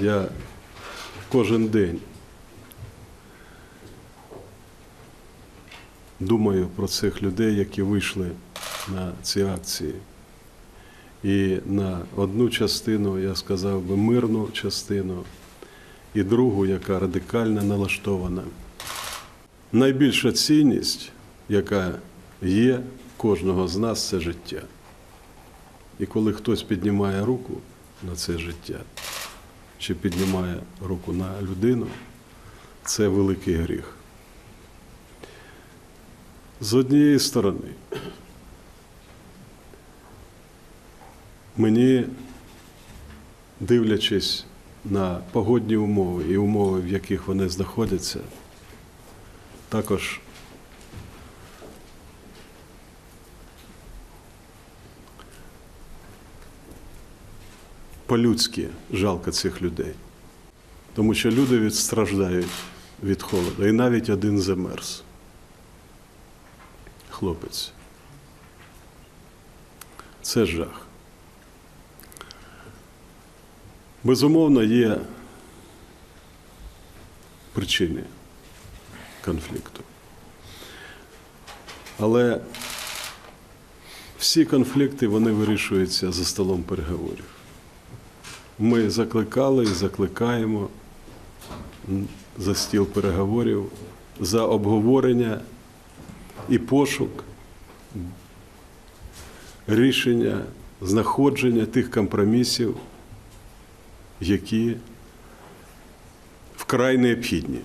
Я кожен день думаю про цих людей, які вийшли на ці акції. І на одну частину, я сказав би, мирну частину, і другу, яка радикально налаштована. Найбільша цінність, яка є в кожного з нас, це життя. І коли хтось піднімає руку на це життя, чи піднімає руку на людину, це великий гріх. З однієї сторони, мені, дивлячись на погодні умови і умови, в яких вони знаходяться, також по-людськи жалко цих людей. Тому що люди відстраждають від холоду. І навіть один замерз. Хлопець. Це жах. Безумовно, є причини конфлікту. Але всі конфлікти вони вирішуються за столом переговорів. Ми закликали і закликаємо за стіл переговорів за обговорення і пошук рішення, знаходження тих компромісів, які вкрай необхідні.